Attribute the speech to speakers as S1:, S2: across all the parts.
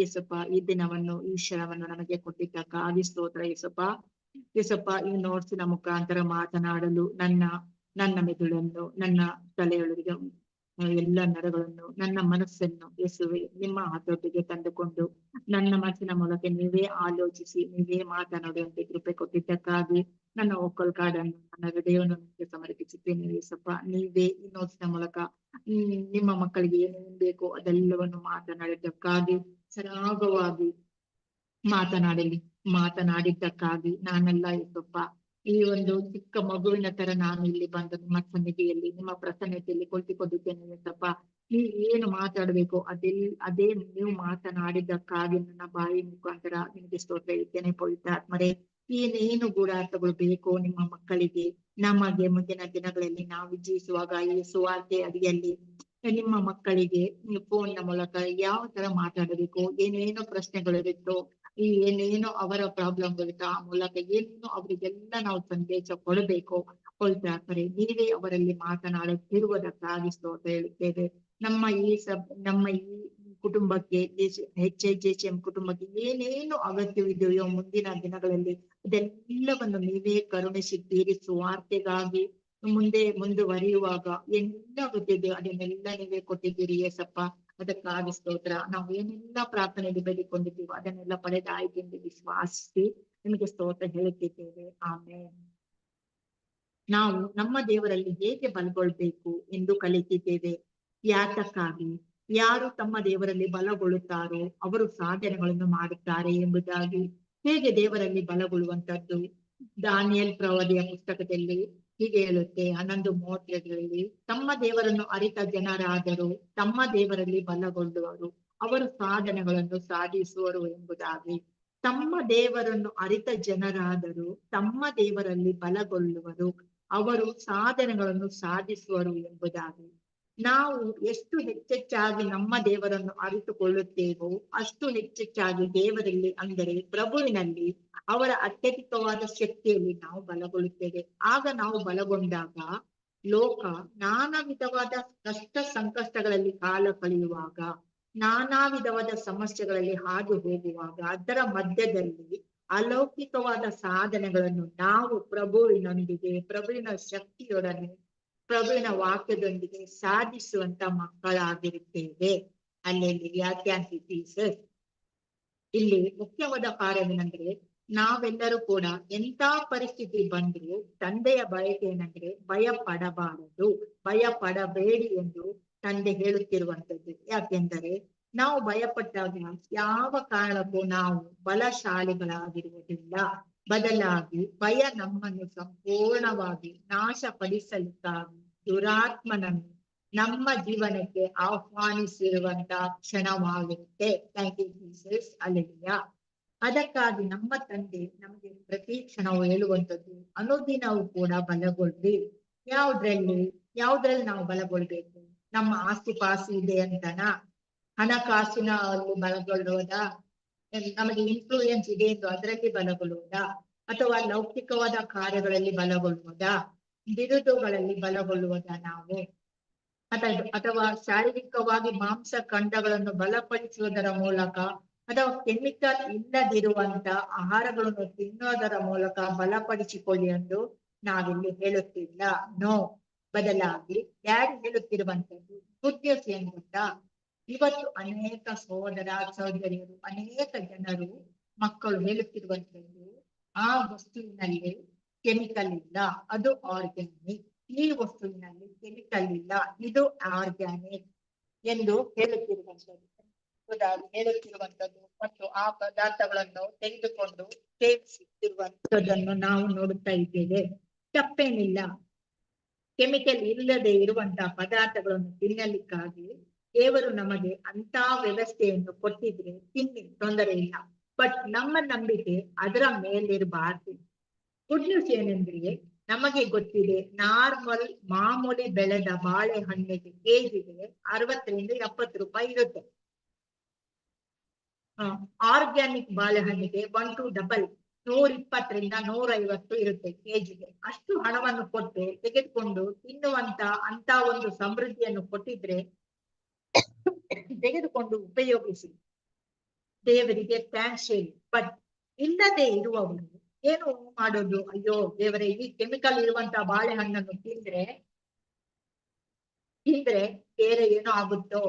S1: ಯೇಸಪ್ಪ, ಈ ದಿನವನ್ನು, ಈ ಕ್ಷಣವನ್ನು ನಮಗೆ ಕೊಟ್ಟಿದ್ದಕ್ಕಾಗಿ ಸ್ತೋತ್ರ ಯೇಸಪ್ಪ. ಯೇಸಪ್ಪ ಈ ನೋಟ್ಸಿನ ಮುಖಾಂತರ ಮಾತನಾಡಲು ನನ್ನ ನನ್ನ ಮೆದುಳನ್ನು, ನನ್ನ ತಲೆಯೊಳಗೆ ಎಲ್ಲ ನರಗಳನ್ನು, ನನ್ನ ಮನಸ್ಸನ್ನು ಯೇಸುವೆ, ನಿಮ್ಮ ಹತೋಟಿಗೆ ತಂದುಕೊಂಡು ನನ್ನ ಮನಸ್ಸಿನ ಮೂಲಕ ನೀವೇ ಆಲೋಚಿಸಿ, ನೀವೇ ಮಾತನಾಡುವಂತೆ ಕೃಪೆ ಕೊಟ್ಟಿದ್ದಕ್ಕಾಗಿ ನನ್ನ ಒಕ್ಕಲ್ ಕಾಡನ್ನು ನನ್ನ ಹೃದಯವನ್ನು ನಿಮಗೆ ಸಮರ್ಪಿಸುತ್ತೇನೆ ಯೇಸಪ್ಪ. ನೀವೇ ಈ ನೋಟ್ಸಿನ ಮೂಲಕ ನಿಮ್ಮ ಮಕ್ಕಳಿಗೆ ಏನೇನು ಬೇಕು ಅದೆಲ್ಲವನ್ನು ಮಾತನಾಡಿದ್ದಕ್ಕಾಗಿ ಸರಾಗವಾಗಿ ಮಾತನಾಡಲಿ ಮಾತನಾಡಿದ್ದಕ್ಕಾಗಿ ನಾನಲ್ಲ ಯೇಸಪ್ಪ ಈ ಒಂದು ಚಿಕ್ಕ ಮಗುವಿನ ತರ ನಾನು ಇಲ್ಲಿ ಬಂದು ನಿಮ್ಮ ಸನ್ನಿಧಿಯಲ್ಲಿ, ನಿಮ್ಮ ಪ್ರಸನ್ನತೆಯಲ್ಲಿ ಕುಳಿತುಕೊಂಡಿದ್ದೇನೆ ಯೇಸಪ್ಪ ನೀವು ಏನು ಮಾತಾಡ್ಬೇಕು? ಅದೇ ಅದೇ ನೀವು ಮಾತನಾಡಿದ್ದಕ್ಕಾಗಿ ನನ್ನ ಬಾಯಿ ಮುಖಾಂತರ ನಿಮಗೆ ಸ್ತೋತ್ರ ಇದ್ದೇನೆ ಪವಿತ್ರಾತ್ಮರೇ. ಏನೇನು ಗೂಢಾರ್ಥಗಳು ಬೇಕೋ ನಿಮ್ಮ ಮಕ್ಕಳಿಗೆ. ನಮಗೆ ಮುಂದಿನ ದಿನಗಳಲ್ಲಿ ನಾವು ವಿಜಯಿಸುವಾಗ ಈ ಸುವಾರ್ತೆ ಅಡಿಯಲ್ಲಿ ನಿಮ್ಮ ಮಕ್ಕಳಿಗೆ ಫೋನ್ನ ಮೂಲಕ ಯಾವ ತರ ಮಾತಾಡಬೇಕು, ಏನೇನು ಪ್ರಶ್ನೆಗಳಿರುತ್ತೋ, ಈ ಏನೇನು ಅವರ ಪ್ರಾಬ್ಲಮ್ ಇರುತ್ತೋ ಆ ಮೂಲಕ ಏನು ಅವರಿಗೆಲ್ಲ ನಾವು ಸಂದೇಶ ಕೊಡಬೇಕು ಕೊಳ್ತಾರೆ ನೀವೇ ಅವರಲ್ಲಿ ಮಾತನಾಡುತ್ತಿರುವುದಕ್ಕಾಗಿ ಸ್ತೋತ್ರ ಹೇಳುತ್ತೇವೆ. ನಮ್ಮ ಈ ಸಬ್, ನಮ್ಮ ಈ ಕುಟುಂಬಕ್ಕೆ ಎಚ್ ಎಚ್ ಎಚ್, ಎಂ ಕುಟುಂಬಕ್ಕೆ ಏನೇನು ಅಗತ್ಯವಿದೆಯೋ ಮುಂದಿನ ದಿನಗಳಲ್ಲಿ ಅದೆಲ್ಲವನ್ನು ನೀವೇ ಕರುಣಿಸಿ ಸುವಾರ್ತೆಗಾಗಿ ಮುಂದೆ ಮುಂದುವರಿಯುವಾಗ ಎಲ್ಲ ಗೊತ್ತಿದ್ದು ಅದನ್ನೆಲ್ಲ ನೀವೇ ಕೊಟ್ಟಿದ್ದೀರಿ ಏಸಪ್ಪ ಅದಕ್ಕಾಗಿ ಸ್ತೋತ್ರ. ನಾವು ಏನೆಲ್ಲ ಪ್ರಾರ್ಥನೆಯಲ್ಲಿ ಬೇಡಿಕೊಂಡಿದ್ದೀವೋ ಅದನ್ನೆಲ್ಲ ಪಡೆದಾಯ್ತೆಂದು ವಿಶ್ವಾಸಿಸಿ ನಿಮಗೆ ಸ್ತೋತ್ರ ಹೇಳುತ್ತಿದ್ದೇವೆ. ಆಮೇಲೆ ನಾವು ನಮ್ಮ ದೇವರಲ್ಲಿ ಹೇಗೆ ಬಲಗೊಳ್ಬೇಕು ಎಂದು ಕಲಿತಿದ್ದೇವೆ. ಯಾತಕ್ಕಾಗಿ? ಯಾರು ತಮ್ಮ ದೇವರಲ್ಲಿ ಬಲಗೊಳ್ಳುತ್ತಾರೋ ಅವರು ಸಾಧನೆಗಳನ್ನು ಮಾಡುತ್ತಾರೆ ಎಂಬುದಾಗಿ ಹೇಗೆ ದೇವರಲ್ಲಿ ಬಲಗೊಳ್ಳುವಂತದ್ದು ದಾನಿಯಲ್ ಪ್ರವಾದಿಯ ಪುಸ್ತಕದಲ್ಲಿ ಹೀಗೆ ಹೇಳುತ್ತೆ, ಹನ್ನೊಂದು ಮೂವತ್ತೆರಡರಲ್ಲಿ ತಮ್ಮ ದೇವರನ್ನು ಅರಿತ ಜನರಾದರೂ, ತಮ್ಮ ದೇವರಲ್ಲಿ ಬಲಗೊಳ್ಳುವರು, ಅವರು ಸಾಧನೆಗಳನ್ನು ಸಾಧಿಸುವರು ಎಂಬುದಾಗಿ. ತಮ್ಮ ದೇವರನ್ನು ಅರಿತ ಜನರಾದರೂ, ತಮ್ಮ ದೇವರಲ್ಲಿ ಬಲಗೊಳ್ಳುವರು, ಅವರು ಸಾಧನೆಗಳನ್ನು ಸಾಧಿಸುವರು ಎಂಬುದಾಗಿ. ನಾವು ಎಷ್ಟು ಹೆಚ್ಚೆಚ್ಚಾಗಿ ನಮ್ಮ ದೇವರನ್ನು ಅರಿತುಕೊಳ್ಳುತ್ತೇವೋ ಅಷ್ಟು ಹೆಚ್ಚೆಚ್ಚಾಗಿ ದೇವರಲ್ಲಿ ಅಂದರೆ ಪ್ರಭುವಿನಲ್ಲಿ ಅವರ ಅತ್ಯಧಿಕವಾದ ಶಕ್ತಿಯಲ್ಲಿ ನಾವು ಬಲಗೊಳ್ಳುತ್ತೇವೆ. ಆಗ ನಾವು ಬಲಗೊಂಡಾಗ ಲೋಕ ನಾನಾ ವಿಧವಾದ ಕಷ್ಟ ಸಂಕಷ್ಟಗಳಲ್ಲಿ ಕಾಲ ಕಳೆಯುವಾಗ, ನಾನಾ ವಿಧವಾದ ಸಮಸ್ಯೆಗಳಲ್ಲಿ ಹಾದು ಹೋಗುವಾಗ, ಅದರ ಮಧ್ಯದಲ್ಲಿ ಅಲೌಕಿಕವಾದ ಸಾಧನೆಗಳನ್ನು ನಾವು ಪ್ರಭುವಿನೊಂದಿಗೆ, ಪ್ರಭುವಿನ ಶಕ್ತಿಯೊಡನೆ ಪ್ರಭುವಿನ ವಾಕ್ಯದೊಂದಿಗೆ ಸಾಧಿಸುವಂತ ಮಕ್ಕಳಾಗಿರುತ್ತೇವೆ. ಅಲ್ಲಿ ಯಾಕೆ ಸರ್? ಇಲ್ಲಿ ಮುಖ್ಯವಾದ ಕಾರ್ಯವೇನೆಂದ್ರೆ ನಾವೆಲ್ಲರೂ ಕೂಡ ಎಂತ ಪರಿಸ್ಥಿತಿ ಬಂದ್ರು ತಂದೆಯ ಬಯಕೆ ಏನಂದ್ರೆ ಭಯ ಪಡಬಾರದು ಭಯ ಪಡಬೇಡಿ ಎಂದು ತಂದೆ ಹೇಳುತ್ತಿರುವಂತದ್ದು ಯಾಕೆಂದರೆ ನಾವು ಭಯಪಟ್ಟಾಗ ಯಾವ ಕಾರಣಕ್ಕೂ ನಾವು ಬಲಶಾಲಿಗಳಾಗಿರುವುದಿಲ್ಲ. ಬದಲಾಗಿ ಭಯ ನಮ್ಮನ್ನು ಸಂಪೂರ್ಣವಾಗಿ ನಾಶಪಡಿಸಲಿಕ್ಕಾಗಿ ದುರಾತ್ಮನನ್ನು ನಮ್ಮ ಜೀವನಕ್ಕೆ ಆಹ್ವಾನಿಸಿರುವಂತಹ ಕ್ಷಣವಾಗಿರುತ್ತೆ ಥ್ಯಾಂಕ್ ಯು ಜೀಸಸ್ ಅಲ್ಲಿಯ ಅದಕ್ಕಾಗಿ ನಮ್ಮ ತಂದೆ ನಮಗೆ ಪ್ರತಿ ಕ್ಷಣವು ಹೇಳುವಂಥದ್ದು, ಅನುದಿನವೂ ಕೂಡ ಬಲಗೊಳ್ಳಿ ಯಾವ್ದ್ರಲ್ಲಿ ಯಾವ್ದ್ರಲ್ಲಿ ನಾವು ಬಲಗೊಳ್ಬೇಕು? ನಮ್ಮ ಆಸ್ತಿ ಪಾಸ್ತಿ ಇದೆ ಅಂತನ? ಹಣಕಾಸಿನ ಅಲ್ಲಿ ಬಲಗೊಳ್ಳುವುದಾ? ನಮಗೆ ಇನ್ಫ್ಲೂಯೆನ್ಸ್ ಇದೆ ಎಂದು ಅದರಲ್ಲಿ ಬಲಗೊಳ್ಳುವುದಾ? ಅಥವಾ ಲೌಕಿಕವಾದ ಕಾರ್ಯಗಳಲ್ಲಿ ಬಲಗೊಳ್ಳುವುದಾ? ಬಿರುದುಗಳಲ್ಲಿ ಬಲಗೊಳ್ಳುವುದ ನಾವು ಅಥವಾ ಅಥವಾ ಶಾರೀರಿಕವಾಗಿ ಮಾಂಸ ಖಂಡಗಳನ್ನು ಬಲಪಡಿಸುವುದರ ಮೂಲಕ ಅಥವಾ ಕೆಮಿಕಲ್ ಇಲ್ಲದಿರುವಂತ ಆಹಾರಗಳನ್ನು ತಿನ್ನೋದರ ಮೂಲಕ ಬಲಪಡಿಸಿಕೊಳ್ಳಿ ಎಂದು ನಾವಿಲ್ಲಿ ಹೇಳುತ್ತಿಲ್ಲ. ನೋ. ಬದಲಾಗಿ ಯಾರು ಹೇಳುತ್ತಿರುವಂತದ್ದು ಗುಡ್ ನ್ಯೂಸ್ ಇವತ್ತು ಅನೇಕ ಸಹೋದರ ಸಹೋದರಿಯರು, ಅನೇಕ ಜನರು ಮಕ್ಕಳು ಹೇಳುತ್ತಿರುವಂತದ್ದು ಆ ವಸ್ತುವಿನಲ್ಲಿ ಕೆಮಿಕಲ್ ಇಲ್ಲ ಅದು ಆರ್ಗ್ಯಾನಿಕ್. ಈ ವಸ್ತುವಿನಲ್ಲಿ ಕೆಮಿಕಲ್ ಇಲ್ಲ. ಇದು ಆರ್ಗ್ಯಾನಿಕ್ ಎಂದು ಹೇಳುತ್ತಿರುವಂತದ್ದು ಹೇಳುತ್ತಿರುವಂತದ್ದು ಮತ್ತು ಆ ಪದಾರ್ಥಗಳನ್ನು ತೆಗೆದುಕೊಂಡು ಸೇವಿಸುತ್ತಿರುವಂತದ್ದನ್ನು ನಾವು ನೋಡುತ್ತಾ ಇದ್ದೇವೆ. ತಪ್ಪೇನಿಲ್ಲ. ಕೆಮಿಕಲ್ ಇಲ್ಲದೆ ಇರುವಂತಹ ಪದಾರ್ಥಗಳನ್ನು ತಿನ್ನಲಿಕ್ಕಾಗಿ ದೇವರು ನಮಗೆ ಅಂತ ವ್ಯವಸ್ಥೆಯನ್ನು ಕೊಟ್ಟಿದ್ರೆ ತಿನ್ನಿ ತೊಂದರೆ ಇಲ್ಲ. ಬಟ್ ನಮ್ಮ ನಂಬಿಕೆ ಅದರ ಮೇಲಿರಬಾರ್ದು. ಗುಡ್ ನ್ಯೂಸ್ ಏನೆಂದ್ರೆ? ನಮಗೆ ಗೊತ್ತಿದೆ, ನಾರ್ಮಲ್ ಮಾಮೂಲಿ ಬೆಳೆದ ಬಾಳೆಹಣ್ಣಿಗೆ ಕೆಜಿಗೆ ಅರವತ್ತರಿಂದ ಎಪ್ಪತ್ತು ರೂಪಾಯಿ ಇರುತ್ತೆ. ಆರ್ಗ್ಯಾನಿಕ್ ಬಾಳೆಹಣ್ಣಿಗೆ ಒನ್ ಟು ಡಬಲ್ ನೂರ ಇಪ್ಪತ್ತರಿಂದ ನೂರ ಇರುತ್ತೆ ಕೆಜಿಗೆ. ಅಷ್ಟು ಹಣವನ್ನು ಕೊಟ್ಟು ತೆಗೆದುಕೊಂಡು ತಿನ್ನುವಂತ ಅಂತ ಒಂದು ಸಮೃದ್ಧಿಯನ್ನು ಕೊಟ್ಟಿದ್ರೆ ತೆಗೆದುಕೊಂಡು ಉಪಯೋಗಿಸಿ. ದೇವರಿಗೆ ಥ್ಯಾಂಕ್ಸ್ ಹೇಳಿ. ಬಟ್ ಇಲ್ಲದೆ ಇರುವವರು ಏನು ಮಾಡೋದು? ಅಯ್ಯೋ, ದೇವರೇ, ಈ ಕೆಮಿಕಲ್ ಇರುವಂತ ಬಾಳೆಹಣ್ಣನ್ನು ತಿಂದ್ರೆ ತಿಂದ್ರೆ ಬೇರೆ ಏನೋ ಆಗುತ್ತೋ?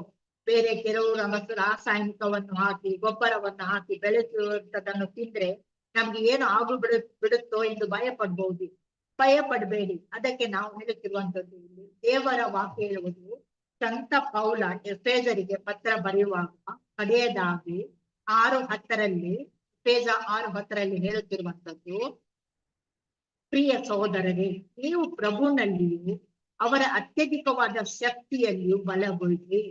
S1: ಬೇರೆ ಕೆಲವು ಮತ್ತು ರಾಸಾಯನಿಕವನ್ನು ಹಾಕಿ, ಗೊಬ್ಬರವನ್ನು ಹಾಕಿ ಬೆಳೆಸುವಂತದನ್ನು ತಿಂದ್ರೆ ನಮ್ಗೆ ಏನು ಆಗು ಬಿಡು, ಬಿಡುತ್ತೋ ಎಂದು ಭಯ ಪಡ್ಬಹುದು ಭಯ ಪಡಬೇಡಿ. ಅದಕ್ಕೆ ನಾವು ಹೇಳುತ್ತಿರುವಂತದ್ದು ಇಲ್ಲಿ, ದೇವರ ವಾಕ್ಯ ಹೇಳುವುದು, ಸಂತ ಪೌಲ ಎಫೇಜರಿಗೆ ಪತ್ರ ಬರೆಯುವಾಗ, ಕಡೆಯದಾಗಿ ಆರು ಹತ್ತರಲ್ಲಿ ಪೇಜ ಆರು ಹತ್ತರಲ್ಲಿ ಹೇಳುತ್ತಿರುವಂತದ್ದು ಪ್ರಿಯ ಸಹೋದರರೇ, ನೀವು ಪ್ರಭುನಲ್ಲಿಯೂ ಅವರ ಅತ್ಯಧಿಕವಾದ ಶಕ್ತಿಯಲ್ಲಿಯೂ ಬಲಗೊಳ್ಳಿ.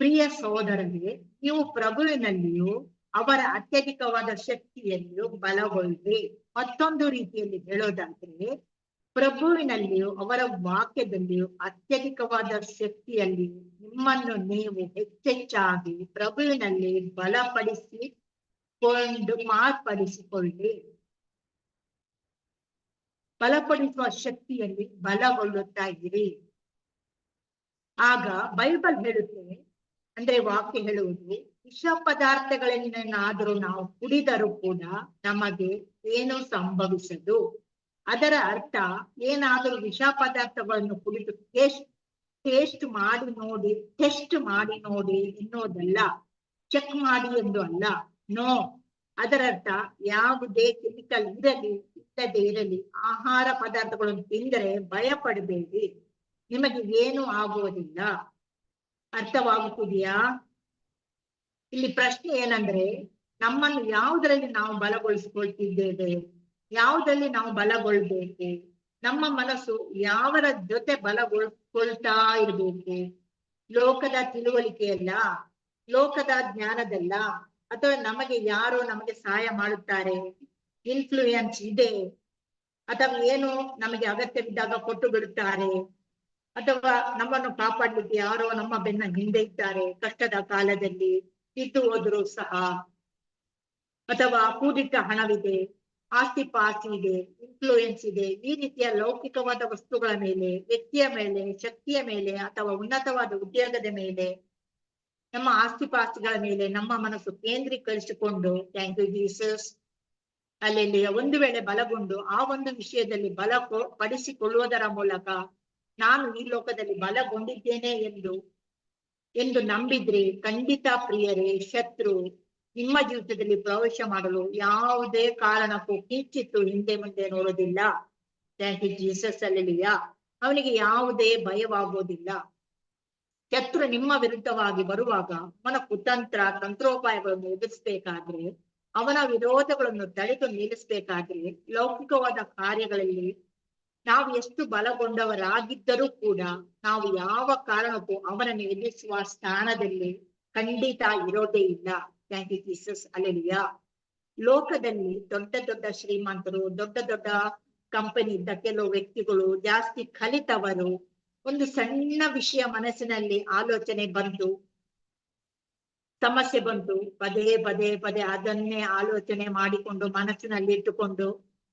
S1: ಪ್ರಿಯ ಸಹೋದರರೇ, ನೀವು ಪ್ರಭುವಿನಲ್ಲಿಯೂ ಅವರ ಅತ್ಯಧಿಕವಾದ ಶಕ್ತಿಯಲ್ಲಿಯೂ ಬಲಗೊಳ್ಳಿ. ಮತ್ತೊಂದು ರೀತಿಯಲ್ಲಿ ಹೇಳೋದಾದ್ರೆ ಪ್ರಭುವಿನಲ್ಲಿಯೂ, ಅವರ ವಾಕ್ಯದಲ್ಲಿಯೂ, ಅತ್ಯಧಿಕವಾದ ಶಕ್ತಿಯಲ್ಲಿ ನಿಮ್ಮನ್ನು ನೀವು ಹೆಚ್ಚೆಚ್ಚಾಗಿ ಪ್ರಭುವಿನಲ್ಲಿ ಬಲಪಡಿಸಿಕೊಂಡು ಮಾರ್ಪಡಿಸಿಕೊಳ್ಳಿ. ಬಲಪಡಿಸುವ ಶಕ್ತಿಯಲ್ಲಿ ಬಲಗೊಳ್ಳುತ್ತಾ ಇರಿ. ಆಗ ಬೈಬಲ್ ಹೇಳುತ್ತೆ, ಅಂದ್ರೆ ವಾಕ್ಯ ಹೇಳುವುದು, ವಿಷ ಪದಾರ್ಥಗಳನ್ನೇನಾದರೂ ನಾವು ಕುಡಿದರೂ ಕೂಡ ನಮಗೆ ಏನು ಸಂಭವಿಸದು. ಅದರ ಅರ್ಥ ಏನಾದರೂ ವಿಷ ಪದಾರ್ಥಗಳನ್ನು ಕುಡಿದು ಟೇಸ್ಟ್ ಟೇಸ್ಟ್ ಮಾಡಿ ನೋಡಿ, ಟೆಸ್ಟ್ ಮಾಡಿ ನೋಡಿ ಎನ್ನುವುದಲ್ಲ, ಚೆಕ್ ಮಾಡಿ ಎಂದು ಅಲ್ಲ, ನೋ. ಅದರರ್ಥ ಯಾವುದೇ ಕೆಮಿಕಲ್ ಇರಲಿ, ಇಲ್ಲದೆ ಇರಲಿ, ಆಹಾರ ಪದಾರ್ಥಗಳನ್ನು ತಿಂದರೆ ಭಯ ಪಡಬೇಡಿ ನಿಮಗೆ ಏನು ಆಗುವುದಿಲ್ಲ. ಅರ್ಥವಾಗುತ್ತಿದೆಯಾ? ಇಲ್ಲಿ ಪ್ರಶ್ನೆ ಏನಂದ್ರೆ, ನಮ್ಮನ್ನು ಯಾವುದರಲ್ಲಿ ನಾವು ಬಲಗೊಳಿಸಿಕೊಳ್ತಿದ್ದೇವೆ? ಯಾವುದರಲ್ಲಿ ನಾವು ಬಲಗೊಳ್ಬೇಕು? ನಮ್ಮ ಮನಸ್ಸು ಯಾವರ ಜೊತೆ ಬಲಗೊಳ್ಕೊಳ್ತಾ ಇರ್ಬೇಕು? ಲೋಕದ ತಿಳುವಳಿಕೆಯಲ್ಲ? ಲೋಕದ ಜ್ಞಾನದಲ್ಲ? ಅಥವಾ ನಮಗೆ ಯಾರು ನಮಗೆ ಸಹಾಯ ಮಾಡುತ್ತಾರೆ? ಇನ್ಫ್ಲೂಯೆನ್ಸ್ ಇದೆ? ಅಥವಾ ಏನು ನಮಗೆ ಅಗತ್ಯವಿದ್ದಾಗ ಕೊಟ್ಟು ಬಿಡುತ್ತಾರೆ ಅಥವಾ ನಮ್ಮನ್ನು ಕಾಪಾಡ್ಲಿಕ್ಕೆ ಯಾರೋ ನಮ್ಮ ಬೆನ್ನ ಹಿಂದೆ ಇದ್ದಾರೆ ಕಷ್ಟದ ಕಾಲದಲ್ಲಿ? ಇದ್ದು ಹೋದ್ರು ಸಹ. ಅಥವಾ ಕೂಡಿಟ್ಟ ಹಣವಿದೆ? ಆಸ್ತಿ ಪಾಸ್ತಿ ಇದೆ ಇನ್ಫ್ಲೂಯೆನ್ಸ್ ಇದೆ, ಈ ರೀತಿಯ ಲೌಕಿಕವಾದ ವಸ್ತುಗಳ ಮೇಲೆ, ವ್ಯಕ್ತಿಯ ಮೇಲೆ, ಶಕ್ತಿಯ ಮೇಲೆ ಅಥವಾ ಉನ್ನತವಾದ ಉದ್ಯೋಗದ ಮೇಲೆ, ನಮ್ಮ ಆಸ್ತಿ ಪಾಸ್ತಿಗಳ ಮೇಲೆ ನಮ್ಮ ಮನಸ್ಸು ಕೇಂದ್ರೀಕರಿಸಿಕೊಂಡು ಥ್ಯಾಂಕ್ ಯು ಜೀಸಸ್ ಅಲ್ಲಿ ಒಂದು ವೇಳೆ ಬಲಗೊಂಡು, ಆ ಒಂದು ವಿಷಯದಲ್ಲಿ ಬಲ ಪಡಿಸಿಕೊಳ್ಳುವುದರ ಮೂಲಕ ನಾನು ಈ ಲೋಕದಲ್ಲಿ ಬಲಗೊಂಡಿದ್ದೇನೆ ಎಂದು ಎಂದು ನಂಬಿದ್ರೆ ಖಂಡಿತ ಪ್ರಿಯರೇ, ಶತ್ರು ನಿಮ್ಮ ಜೀವಿತದಲ್ಲಿ ಪ್ರವೇಶ ಮಾಡಲು ಯಾವುದೇ ಕಾರಣಕ್ಕೂ ಕಿಂಚಿತ್ತು ಹಿಂದೆ ಮುಂದೆ ನೋಡೋದಿಲ್ಲ. ಥ್ಯಾಂಕ್ ಯು ಜೀಸಸ್ ಅಲ್ಲಿಯ ಅವನಿಗೆ ಯಾವುದೇ ಭಯವಾಗುವುದಿಲ್ಲ ಶತ್ರು ನಿಮ್ಮ ವಿರುದ್ಧವಾಗಿ ಬರುವಾಗ ಅವನ ಕುತಂತ್ರ, ತಂತ್ರೋಪಾಯಗಳನ್ನು ಎದುರಿಸಬೇಕಾದ್ರೆ, ಅವನ ವಿರೋಧಗಳನ್ನು ತಡೆದು ನಿಲ್ಲಿಸಬೇಕಾದ್ರೆ, ಲೌಕಿಕವಾದ ಕಾರ್ಯಗಳಲ್ಲಿ ನಾವು ಎಷ್ಟು ಬಲಗೊಂಡವರಾಗಿದ್ದರೂ ಕೂಡ ನಾವು ಯಾವ ಕಾರಣಕ್ಕೂ ಅವನನ್ನು ಎದುರಿಸುವ ಸ್ಥಾನದಲ್ಲಿ ಖಂಡಿತ ಇರೋದೇ ಇಲ್ಲ. ಥ್ಯಾಂಕ್ ಯು ಜೀಸಸ್ ಅಲೆಲಿಯ ಲೋಕದಲ್ಲಿ ದೊಡ್ಡ ದೊಡ್ಡ ಶ್ರೀಮಂತರು ದೊಡ್ಡ ದೊಡ್ಡ ಕಂಪನಿ ಇದ್ದ ಕೆಲವು ವ್ಯಕ್ತಿಗಳು ಜಾಸ್ತಿ ಕಲಿತವರು ಒಂದು ಸಣ್ಣ ವಿಷಯ ಮನಸ್ಸಿನಲ್ಲಿ ಆಲೋಚನೆ ಬಂತು ಸಮಸ್ಯೆ ಬಂತು ಪದೇ ಪದೇ ಪದೇ ಅದನ್ನೇ ಆಲೋಚನೆ ಮಾಡಿಕೊಂಡು ಮನಸ್ಸಿನಲ್ಲಿ ಇಟ್ಟುಕೊಂಡು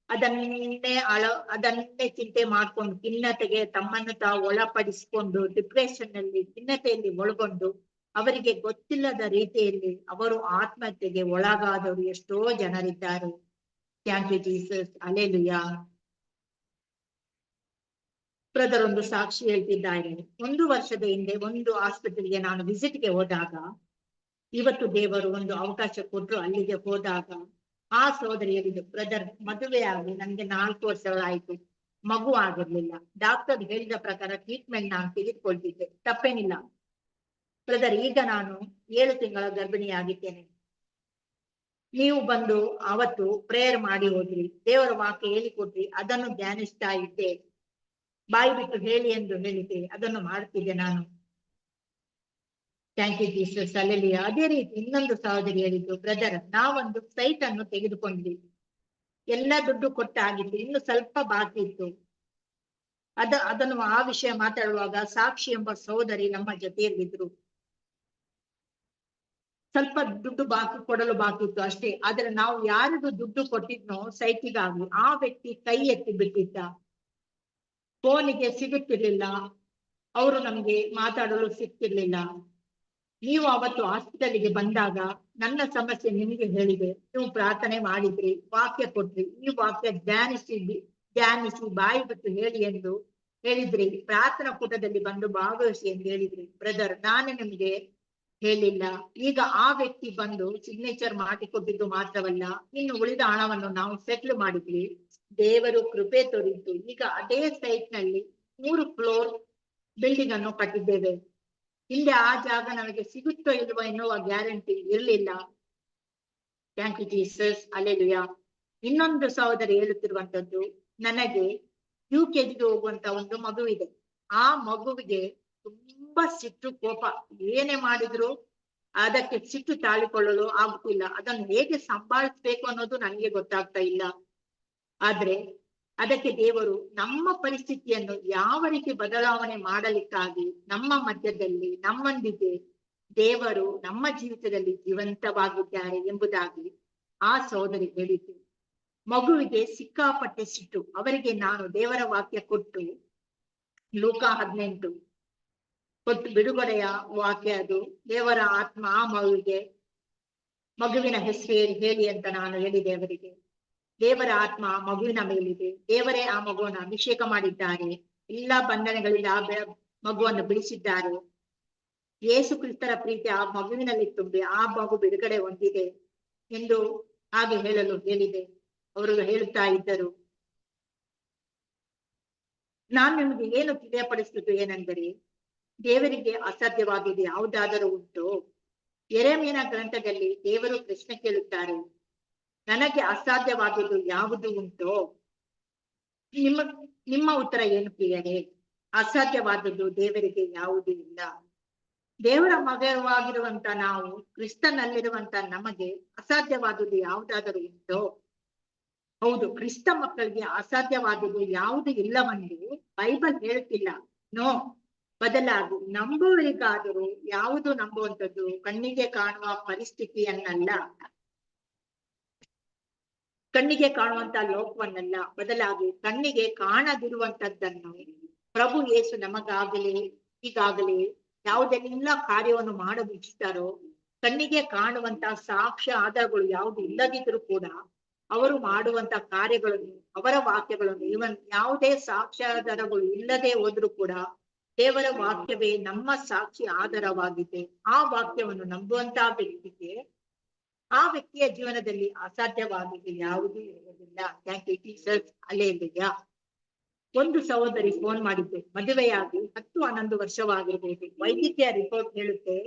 S1: ಅದನ್ನೇ ಅಳ ಅದನ್ನೇ ಚಿಂತೆ ಮಾಡ್ಕೊಂಡು ಖಿನ್ನತೆಗೆ ತಮ್ಮನ್ನು ತಾವು ಒಳಪಡಿಸಿಕೊಂಡು ಡಿಪ್ರೆಷನ್ನಲ್ಲಿ ಖಿನ್ನತೆಯಲ್ಲಿ ಒಳಗೊಂಡು ಅವರಿಗೆ ಗೊತ್ತಿಲ್ಲದ ರೀತಿಯಲ್ಲಿ ಅವರು ಆತ್ಮಹತ್ಯೆಗೆ ಒಳಗಾದವರು ಎಷ್ಟೋ ಜನರಿದ್ದಾರೆ. Thank you Jesus hallelujah brother ಸಾಕ್ಷಿ ಹೇಳ್ತಿದ್ದಾರೆ. ಒಂದು ವರ್ಷದ ಹಿಂದೆ ಒಂದು ಆಸ್ಪತ್ರೆಗೆ ನಾನು ವಿಸಿಟ್ಗೆ ಹೋದಾಗ, ಇವತ್ತು ದೇವರು ಒಂದು ಅವಕಾಶ ಕೊಟ್ಟರು ಅಲ್ಲಿಗೆ ಹೋದಾಗ, ಆ ಸಹೋದರಿ ಹೇಳಿದ್ದು ಬ್ರದರ್ ಮದುವೆ ಆಗಿ ನನ್ಗೆ ನಾಲ್ಕು ವರ್ಷಗಳಾಯ್ತು. ಮಗು ಆಗಿರ್ಲಿಲ್ಲ. ಡಾಕ್ಟರ್ ಹೇಳಿದ ಪ್ರಕಾರ ಟ್ರೀಟ್ಮೆಂಟ್ ನಾನು ತೆಗೆದುಕೊಳ್ತಿದ್ದೆ. ತಪ್ಪೇನಿಲ್ಲ. ಬ್ರದರ್ ಈಗ ನಾನು ಏಳು ತಿಂಗಳ ಗರ್ಭಿಣಿಯಾಗಿದ್ದೇನೆ. ನೀವು ಬಂದು ಅವತ್ತು ಪ್ರೇಯರ್ ಮಾಡಿ ಹೋದ್ರಿ ದೇವರ ವಾಕ್ಯ ಹೇಳಿಕೊಟ್ರಿ ಅದನ್ನು ಧ್ಯಾನಿಸ್ತಾ ಇದ್ದೆ. ಬಾಯಿ ಬಿಟ್ಟು ಹೇಳಿ ಎಂದು ಹೇಳಿದ್ದೆ ಅದನ್ನು ಮಾಡ್ತಿದ್ದೆ ನಾನು. ಥ್ಯಾಂಕ್ ಯು ಜೀಸಸ್ ಅಲ್ಲಿ ಅದೇ ರೀತಿ ಇನ್ನೊಂದು ಸಹೋದರಿ ಹೇಳಿದ್ದು ಬ್ರದರ್ ನಾವೊಂದು ಸೈಟ್ ಅನ್ನು ತೆಗೆದುಕೊಂಡ್ವಿ. ಎಲ್ಲ ದುಡ್ಡು ಕೊಟ್ಟಾಗಿತ್ತು. ಇನ್ನು ಸ್ವಲ್ಪ ಬಾಕಿ ಇತ್ತು. ಅದ, ಅದನ್ನು ಆ ವಿಷಯ ಮಾತಾಡುವಾಗ ಸಾಕ್ಷಿ ಎಂಬ ಸಹೋದರಿ ನಮ್ಮ ಜೊತೆಯಲ್ಲಿದ್ರು ಸ್ವಲ್ಪ ದುಡ್ಡು ಬಾಕಿ ಕೊಡಲು ಬಾಕಿ ಇತ್ತು ಅಷ್ಟೇ. ಆದ್ರೆ ನಾವು ಯಾರಿಗೂ ದುಡ್ಡು ಕೊಟ್ಟಿದ್ನೋ ಸೈಟಿಗಾಗಿ ಆ ವ್ಯಕ್ತಿ ಕೈ ಎತ್ತಿ ಬಿಟ್ಟಿದ್ದ. ಫೋನಿಗೆ ಸಿಗುತ್ತಿರ್ಲಿಲ್ಲ. ಅವರು ನಮ್ಗೆ ಮಾತಾಡಲು ಸಿಗ್ತಿರ್ಲಿಲ್ಲ. ನೀವು ಅವತ್ತು ಹಾಸ್ಪಿಟಲ್ಗೆ ಬಂದಾಗ ನನ್ನ ಸಮಸ್ಯೆ ನಿಮಗೆ ಹೇಳಿದೆ. ನೀವು ಪ್ರಾರ್ಥನೆ ಮಾಡಿದ್ರಿ, ವಾಕ್ಯ ಕೊಟ್ರಿ. ಈ ವಾಕ್ಯ ಧ್ಯಾನಿಸಿ ಧ್ಯಾನಿಸಿ, ಬಾಯಿ ಬಿಟ್ಟು ಹೇಳಿ ಎಂದು ಹೇಳಿದ್ರಿ. ಪ್ರಾರ್ಥನಾ ಕೂಟದಲ್ಲಿ ಬಂದು ಭಾಗವಹಿಸಿ ಎಂದು ಹೇಳಿದ್ರಿ. ಬ್ರದರ್ ನಾನು ನಿಮಗೆ ಹೇಳಿಲ್ಲ. ಈಗ ಆ ವ್ಯಕ್ತಿ ಬಂದು ಸಿಗ್ನೇಚರ್ ಮಾಡಿಕೊಟ್ಟಿದ್ದು ಮಾತ್ರವಲ್ಲ, ಇನ್ನು ಉಳಿದ ಹಣವನ್ನು ನಾವು ಸೆಟ್ಲ್ ಮಾಡಿದ್ವಿ. ದೇವರು ಕೃಪೆ ತೋರಿದ್ದು. ಈಗ ಅದೇ ಸೈಟ್ನಲ್ಲಿ ಮೂರು ಫ್ಲೋರ್ ಬಿಲ್ಡಿಂಗ್ ಅನ್ನು ಕಟ್ಟಿದ್ದೇವೆ. ಹಿಂದೆ ಆ ಜಾಗ ನಮಗೆ ಸಿಗುತ್ತೋ ಇಲ್ವೋ ಎನ್ನುವ ಗ್ಯಾರಂಟಿ ಇರಲಿಲ್ಲ. ಥ್ಯಾಂಕ್ ಯು ಜೀಸಸ್ ಅಲೆಲುಯ ಇನ್ನೊಂದು ಸಹೋದರಿ ಹೇಳುತ್ತಿರುವಂತದ್ದು, ನನಗೆ ಯು ಕೆಜಿಗೆ ಹೋಗುವಂತ ಒಂದು ಮಗು ಇದೆ. ಆ ಮಗುವಿಗೆ ತುಂಬಾ ಸಿಟ್ಟು ಕೋಪ. ಏನೇ ಮಾಡಿದ್ರು ಅದಕ್ಕೆ ಸಿಟ್ಟು ತಾಳಿಕೊಳ್ಳಲು ಆಗುತ್ತಿಲ್ಲ. ಅದನ್ನು ಹೇಗೆ ಸಂಭಾಳಿಸ್ಬೇಕು ಅನ್ನೋದು ನನಗೆ ಗೊತ್ತಾಗ್ತಾ ಇಲ್ಲ. ಆದ್ರೆ ಅದಕ್ಕೆ ದೇವರು ನಮ್ಮ ಪರಿಸ್ಥಿತಿಯನ್ನು ಯಾವ ರೀತಿ ಬದಲಾವಣೆ ಮಾಡಲಿಕ್ಕಾಗಿ ನಮ್ಮ ಮಧ್ಯದಲ್ಲಿ, ನಮ್ಮೊಂದಿಗೆ ದೇವರು ನಮ್ಮ ಜೀವಿತದಲ್ಲಿ ಜೀವಂತವಾಗಿದ್ದಾರೆ ಎಂಬುದಾಗಿ ಆ ಸಹೋದರಿ ಹೇಳಿತು ಮಗುವಿಗೆ ಸಿಕ್ಕಾಪಟ್ಟೆ ಸಿಟ್ಟು. ಅವರಿಗೆ ನಾನು ದೇವರ ವಾಕ್ಯ ಕೊಟ್ಟು ಲೋಕ ಹದಿನೆಂಟು ಕೊಟ್ಟು ಬಿಡುಗಡೆಯ ವಾಕ್ಯ ಅದು. ದೇವರ ಆತ್ಮ ಆ ಮಗುವಿಗೆ, ಮಗುವಿನ ಹೆಸರು ಹೇಳಿ ಅಂತ ನಾನು ಹೇಳಿದೆ ಅವರಿಗೆ. ದೇವರ ಆತ್ಮ ಮಗುವಿನ ಮೇಲಿದೆ. ದೇವರೇ ಆ ಮಗುವನ್ನು ಅಭಿಷೇಕ ಮಾಡಿದ್ದಾರೆ. ಎಲ್ಲಾ ಬಂಧನಗಳಿಂದ ಆ ಮಗುವನ್ನು ಬಿಡಿಸಿದ್ದಾರೆ. ಯೇಸು ಕ್ರಿಸ್ತರ ಪ್ರೀತಿ ಆ ಮಗುವಿನಲ್ಲಿ ತುಂಬಿ ಆ ಮಗು ಬಿಡುಗಡೆ ಹೊಂದಿದೆ ಎಂದು ಹಾಗೆ ಹೇಳಲು ಹೇಳಿದೆ. ಅವರು ಹೇಳುತ್ತಾ ಇದ್ದರು, ನಾನು ನಿಮಗೆ ಏನು ತಿಳಿಯಪಡಿಸುವುದು ಏನೆಂದರೆ ದೇವರಿಗೆ ಅಸಾಧ್ಯವಾಗಿದೆ, ಯಾವುದಾದರೂ ಉಂಟು? ಎರೆಮೀನ ಗ್ರಂಥದಲ್ಲಿ ದೇವರು ಪ್ರಶ್ನೆ ಕೇಳುತ್ತಾರೆ, ನನಗೆ ಅಸಾಧ್ಯವಾದದ್ದು ಯಾವುದು ಉಂಟು? ನಿಮ್ಮ ನಿಮ್ಮ ಉತ್ತರ ಏನು ಪ್ರಿಯರೇ? ಅಸಾಧ್ಯವಾದದ್ದು ದೇವರಿಗೆ ಯಾವುದೂ ಇಲ್ಲ. ದೇವರ ಮಗವಾಗಿರುವಂತ ನಾವು ಕ್ರಿಸ್ತನಲ್ಲಿರುವಂತ ನಮಗೆ ಅಸಾಧ್ಯವಾದುದು ಯಾವುದಾದರೂ ಉಂಟೋ? ಹೌದು, ಕ್ರಿಸ್ತ ಮಕ್ಕಳಿಗೆ ಅಸಾಧ್ಯವಾದುದು ಯಾವುದು ಇಲ್ಲವೆಂದು ಬೈಬಲ್ ಹೇಳುತ್ತಿಲ್ಲ ನೋ ಬದಲಾಗಿ. ನಂಬುವರಿಗಾದರೂ ಯಾವುದು ನಂಬುವಂಥದ್ದು? ಕಣ್ಣಿಗೆ ಕಾಣುವ ಪರಿಸ್ಥಿತಿಯನ್ನಲ್ಲ. ಕಣ್ಣಿಗೆ ಕಾಣುವಂತ ಲೋಕವನ್ನಲ್ಲ. ಬದಲಾಗಿ. ಕಣ್ಣಿಗೆ ಕಾಣದಿರುವಂತದ್ದನ್ನು ಪ್ರಭು ಯೇಸು ನಮಗಾಗಲಿ, ಈಗಾಗಲೇ ಯಾವುದೆಲ್ಲ ಕಾರ್ಯವನ್ನು ಮಾಡಲು ಇಚ್ಛಿಸ್ತಾರೋ ಕಣ್ಣಿಗೆ ಕಾಣುವಂತ ಸಾಕ್ಷ್ಯ ಆಧಾರಗಳು ಯಾವುದು ಇಲ್ಲದಿದ್ರೂ ಕೂಡ ಅವರು ಮಾಡುವಂತ ಕಾರ್ಯಗಳನ್ನು, ಅವರ ವಾಕ್ಯಗಳನ್ನು, ಇವನ್ ಯಾವುದೇ ಸಾಕ್ಷ್ಯಾಧಾರಗಳು ಇಲ್ಲದೆ ಹೋದ್ರೂ ಕೂಡ ದೇವರ ವಾಕ್ಯವೇ ನಮ್ಮ ಸಾಕ್ಷಿ ಆಧಾರವಾಗಿದೆ. ಆ ವಾಕ್ಯವನ್ನು ನಂಬುವಂತ ವ್ಯಕ್ತಿಗೆ ಆ ವ್ಯಕ್ತಿಯ ಜೀವನದಲ್ಲಿ ಅಸಾಧ್ಯವಾಗಿದೆ ಯಾವುದೂ ಇರುವುದಿಲ್ಲ. ಟೀಚರ್ಸ್ ಅಲ್ಲೇಲಿಯ ಒಂದು ಸಹೋದರಿ ಫೋನ್ ಮಾಡಿದ್ದೆ. ಮದುವೆಯಾಗಿ ಹತ್ತು ಹನ್ನೊಂದು ವರ್ಷವಾಗಿರಬಹುದು ವೈದ್ಯಕೀಯ ರಿಪೋರ್ಟ್ ಹೇಳುತ್ತೆ.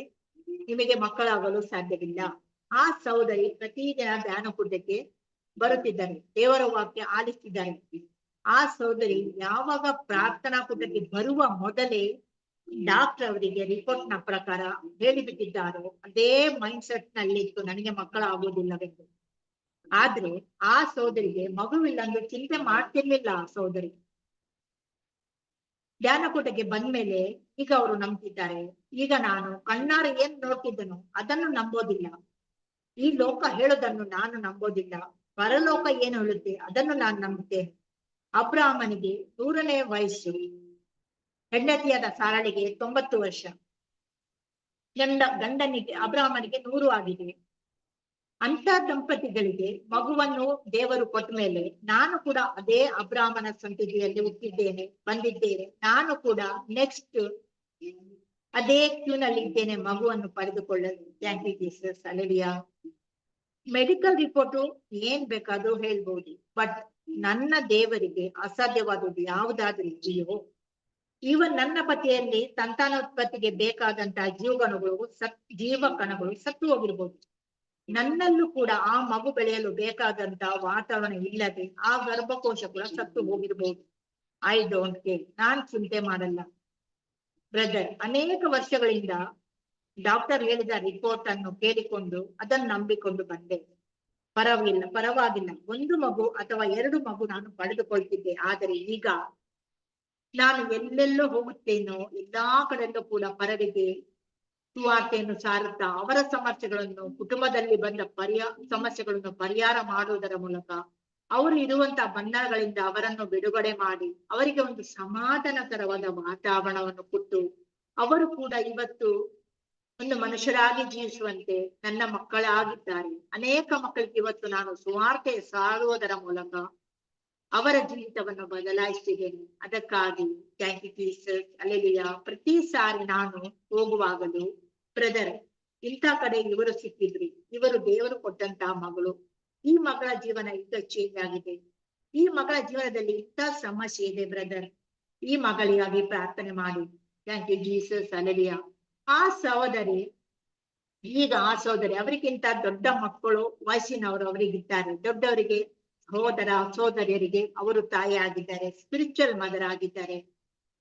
S1: ನಿಮಗೆ ಮಕ್ಕಳಾಗಲು ಸಾಧ್ಯವಿಲ್ಲ. ಆ ಸಹೋದರಿ ಪ್ರತಿದಿನ ಧ್ಯಾನ ಕುಡ್ಡಕ್ಕೆ ಬರುತ್ತಿದ್ದಾರೆ. ದೇವರ ವಾಕ್ಯ ಆಲಿಸ್ತಿದ್ದಾರೆ. ಆ ಸೋದರಿ ಯಾವಾಗ ಪ್ರಾರ್ಥನಾ ಕೂಟಕ್ಕೆ ಬರುವ ಮೊದಲೇ ಡಾಕ್ಟರ್ ಅವರಿಗೆ ರಿಪೋರ್ಟ್ನ ಪ್ರಕಾರ ಹೇಳಿಬಿಟ್ಟಿದ್ದಾರೋ ಅದೇ ಮೈಂಡ್ ಸೆಟ್ನಲ್ಲಿ ಇತ್ತು ನನಗೆ ಮಕ್ಕಳಾಗುವುದಿಲ್ಲವೆಂದು. ಆದ್ರೆ ಆ ಸೋದರಿಗೆ ಮಗುವಿಲ್ಲ ಅಂದ್ರೆ ಚಿಂತೆ ಮಾಡ್ತಿರ್ಲಿಲ್ಲ ಆ ಸಹೋದರಿ ಧ್ಯಾನಕೂಟಕ್ಕೆ ಬಂದ್ಮೇಲೆ ಈಗ ಅವರು ನಂಬ್ತಿದ್ದಾರೆ. ಈಗ ನಾನು ಕಣ್ಣಾರ ಏನ್ ನೋಡ್ತಿದ್ದನು ಅದನ್ನು ನಂಬೋದಿಲ್ಲ. ಈ ಲೋಕ ಹೇಳೋದನ್ನು ನಾನು ನಂಬೋದಿಲ್ಲ. ಪರಲೋಕ ಏನು ಹೇಳುತ್ತೆ ಅದನ್ನು ನಾನು ನಂಬುತ್ತೇನೆ. ಅಬ್ರಾಹ್ಮನಿಗೆ ನೂರನೇ ವಯಸ್ಸು. ಹೆಂಡತಿಯಾದ ಸಾರಳಿಗೆ ತೊಂಬತ್ತು ವರ್ಷ. ಗಂಡ, ಗಂಡನಿಗೆ, ಅಬ್ರಾಹ್ಮನಿಗೆ ನೂರು ಆಗಿದೆ. ಅಂತ ದಂಪತಿಗಳಿಗೆ ಮಗುವನ್ನು ದೇವರು ಕೊಟ್ಟ ಮೇಲೆ ನಾನು ಕೂಡ ಅದೇ ಅಬ್ರಾಹ್ಮನ ಸಂತತಿಯಲ್ಲಿ ಹುಟ್ಟಿದ್ದೇನೆ, ಬಂದಿದ್ದೇನೆ. ನಾನು ಕೂಡ ನೆಕ್ಸ್ಟ್ ಅದೇ ಕ್ಯೂನಲ್ಲಿ ಇದ್ದೇನೆ ಮಗುವನ್ನು ಪಡೆದುಕೊಳ್ಳಲು. Thank you Jesus hallelujah medical report ಏನ್ ಬೇಕಾದ್ರೂ ಹೇಳ್ಬೋದು. ಬಟ್ ನನ್ನ ದೇವರಿಗೆ ಅಸಾಧ್ಯವಾದದ್ದು ಯಾವುದಾದ್ರೂ ಇದೆಯೋ ಈವನ್ ನನ್ನ ಪತಿಯಲ್ಲಿ ಸಂತಾನೋತ್ಪತ್ತಿಗೆ ಬೇಕಾದಂತಹ ಜೀವಗಣಗಳು, ಸತ್ ಜೀವ ಕಣಗಳು ಸತ್ತು ಹೋಗಿರ್ಬೋದು ನನ್ನಲ್ಲೂ ಕೂಡ ಆ ಮಗು ಬೆಳೆಯಲು ಬೇಕಾದಂತಹ ವಾತಾವರಣ ಇಲ್ಲದೆ ಆ ಗರ್ಭಕೋಶ ಕೂಡ ಸತ್ತು ಹೋಗಿರ್ಬೋದು ಐ ಡೋಂಟ್ ಕೇರ್ ನಾನ್ ಚಿಂತೆ ಮಾಡಲ್ಲ. ಬ್ರದರ್ ಅನೇಕ ವರ್ಷಗಳಿಂದ ಡಾಕ್ಟರ್ ಹೇಳಿದ ರಿಪೋರ್ಟ್ ಅನ್ನು ಕೇಳಿಕೊಂಡು ಅದನ್ನು ನಂಬಿಕೊಂಡು ಬಂದೆ. ಪರವಾಗಿಲ್ಲ ಪರವಾಗಿಲ್ಲ. ಒಂದು ಮಗು ಅಥವಾ ಎರಡು ಮಗು ನಾನು ಪಡೆದುಕೊಳ್ತಿದ್ದೆ. ಆದರೆ ಈಗ ನಾನು ಎಲ್ಲೆಲ್ಲೋ ಹೋಗುತ್ತೇನೋ, ಎಲ್ಲಾ ಕಡೆಯಲ್ಲೂ ಕೂಡ ಪರರಿಗೆ ಸುವಾರ್ತೆಯನ್ನು ಸಾರುತ್ತಾ ಅವರ ಸಮಸ್ಯೆಗಳನ್ನು, ಕುಟುಂಬದಲ್ಲಿ ಬಂದ ಪರಿಯ, ಸಮಸ್ಯೆಗಳನ್ನು ಪರಿಹಾರ ಮಾಡುವುದರ ಮೂಲಕ ಅವರು ಇರುವಂತಹ ಬಂಧನಗಳಿಂದ ಅವರನ್ನು ಬಿಡುಗಡೆ ಮಾಡಿ ಅವರಿಗೆ ಒಂದು ಸಮಾಧಾನಕರವಾದ ವಾತಾವರಣವನ್ನು ಕೊಟ್ಟು ಅವರು ಕೂಡ ಇವತ್ತು ಒಂದು ಮನುಷ್ಯರಾಗಿ ಜೀವಿಸುವಂತೆ ನನ್ನ ಮಕ್ಕಳಾಗಿದ್ದಾರೆ. ಅನೇಕ ಮಕ್ಕಳಿಗೆ ಇವತ್ತು ನಾನು ಸುವಾರ್ತೆ ಸಾರುವುದರ ಮೂಲಕ ಅವರ ಜೀವಿತವನ್ನು ಬದಲಾಯಿಸಿದ್ದೇನೆ ಅದಕ್ಕಾಗಿ ಥ್ಯಾಂಕ್ ಯು ಜೀಸಸ್ ಅಲೆಲಿಯ ಪ್ರತಿ ಸಾರಿ ನಾನು ಹೋಗುವಾಗಲೂ ಬ್ರದರ್ ಇಂಥ ಕಡೆ ಇವರು ಸಿಕ್ಕಿದ್ರಿ. ಇವರು ದೇವರು ಕೊಟ್ಟಂತಹ ಮಗಳು. ಈ ಮಗಳ ಜೀವನ ಈಗ ಚೇಂಜ್ ಆಗಿದೆ. ಈ ಮಗಳ ಜೀವನದಲ್ಲಿ ಇಂಥ ಸಮಸ್ಯೆ ಇದೆ ಬ್ರದರ್ ಈ ಮಗಳಿಗಾಗಿ ಪ್ರಾರ್ಥನೆ ಮಾಡಿ. ಥ್ಯಾಂಕ್ ಯು ಜೀಸಸ್ ಅಲೆಲಿಯ ಆ ಸಹೋದರಿ, ಈಗ ಆ ಸಹೋದರಿ ಅವರಿಗಿಂತ ದೊಡ್ಡ ಮಕ್ಕಳು ವಯಸ್ಸಿನವರು ಅವರಿಗಿದ್ದಾರೆ. ದೊಡ್ಡವರಿಗೆ ಸಹೋದರ, ಸಹೋದರಿಯರಿಗೆ ಅವರು ತಾಯಿ ಆಗಿದ್ದಾರೆ ಸ್ಪಿರಿಚುವಲ್ ಮದರ್ ಆಗಿದ್ದಾರೆ.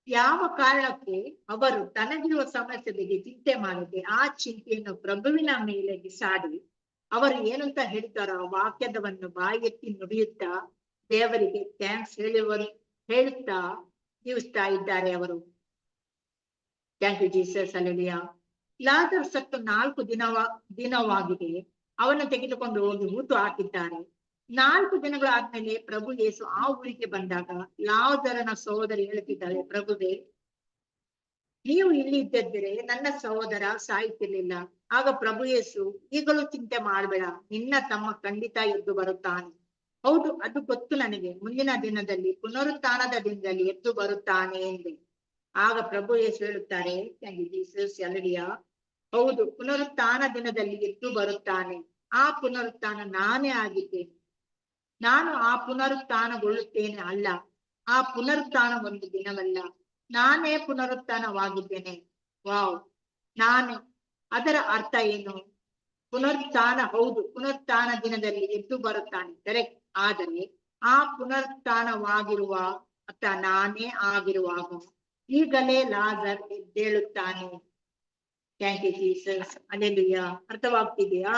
S1: ಯಾವ ಕಾರಣಕ್ಕೆ ಅವರು ತನಗಿರುವ ಸಮಸ್ಯೆ ಬಗ್ಗೆ ಚಿಂತೆ ಮಾಡದೆ ಆ ಚಿಂತೆಯನ್ನು ಪ್ರಭುವಿನ ಮೇಲೆ ಬಿಸಾಡಿ ಅವರು ಏನಂತ ಹೇಳ್ತಾರೋ ವಾಕ್ಯದವನ್ನು ಬಾಯಿಗೆತ್ತಿ ನುಡಿಯುತ್ತಾ ದೇವರಿಗೆ ಥ್ಯಾಂಕ್ಸ್ ಹೇಳುವರು ಹೇಳುತ್ತಾ ಜೀವಿಸ್ತಾ ಇದ್ದಾರೆ ಅವರು. ಥ್ಯಾಂಕ್ ಯು ಜೀಸಸ್ ಅಲ್ಲಿಯ ಲಾದರ್ ಸತ್ತು ನಾಲ್ಕು ದಿನವ, ದಿನವಾಗಿದೆ. ಅವನ ತೆಗೆದುಕೊಂಡು ಹೋಗಿ ಊತು ಹಾಕಿದ್ದಾರೆ. ನಾಲ್ಕು ದಿನಗಳಾದ್ಮೇಲೆ ಪ್ರಭು ಯೇಸು ಆ ಊರಿಗೆ ಬಂದಾಗ ಲಾದರನ ಸಹೋದರಿ ಹೇಳುತ್ತಿದ್ದಾಳೆ ಪ್ರಭುದೇ ನೀವು ಇಲ್ಲಿ ಇದ್ದಿದ್ದರೆ ನನ್ನ ಸಹೋದರ ಸಾಯುತ್ತಿರ್ಲಿಲ್ಲ. ಆಗ ಪ್ರಭು ಯೇಸು, ಈಗಲೂ ಚಿಂತೆ ಮಾಡಬೇಡ. ನಿನ್ನ ತಮ್ಮ ಖಂಡಿತ ಎದ್ದು ಬರುತ್ತಾನೆ. ಹೌದು, ಅದು ಗೊತ್ತು ನನಗೆ. ಮುಂದಿನ ದಿನದಲ್ಲಿ, ಪುನರುತ್ಥಾನದ ದಿನದಲ್ಲಿ ಎದ್ದು ಬರುತ್ತಾನೆ ಎಂದೆ. ಆಗ ಪ್ರಭು ಯೇಸು ಹೇಳುತ್ತಾರೆ ಅಲಡಿಯ ಹೌದು, ಪುನರುತ್ಥಾನ ದಿನದಲ್ಲಿ ಎದ್ದು ಬರುತ್ತಾನೆ. ಆ ಪುನರುತ್ಥಾನ ನಾನೇ ಆಗಿದ್ದೇನೆ. ನಾನು ಆ ಪುನರುತ್ಥಾನಗೊಳ್ಳುತ್ತೇನೆ ಅಲ್ಲ. ಆ ಪುನರುತ್ಥಾನ ಒಂದು ದಿನವಲ್ಲ. ನಾನೇ ಪುನರುತ್ಥಾನವಾಗಿದ್ದೇನೆ. ವಾವ್. ನಾನು. ಅದರ ಅರ್ಥ ಏನು? ಪುನರುತ್ಥಾನ ಹೌದು, ಪುನರುತ್ಥಾನ ದಿನದಲ್ಲಿ ಎದ್ದು ಬರುತ್ತಾನೆ. ಕರೆಕ್ಟ್. ಆದರೆ ಆ ಪುನರುತ್ಥಾನವಾಗಿರುವ ಅರ್ಥ ನಾನೇ ಆಗಿರುವಾಗ ಈಗಲೇ ಲಾಜರ್ ಎದ್ದೇಳುತ್ತಾನೆ. ಥ್ಯಾಂಕ್ ಯು ಜೀಸಸ್ ಅಲ್ಲೆಲುಯ್ಯ ಅರ್ಥವಾಗ್ತಿದೆಯಾ?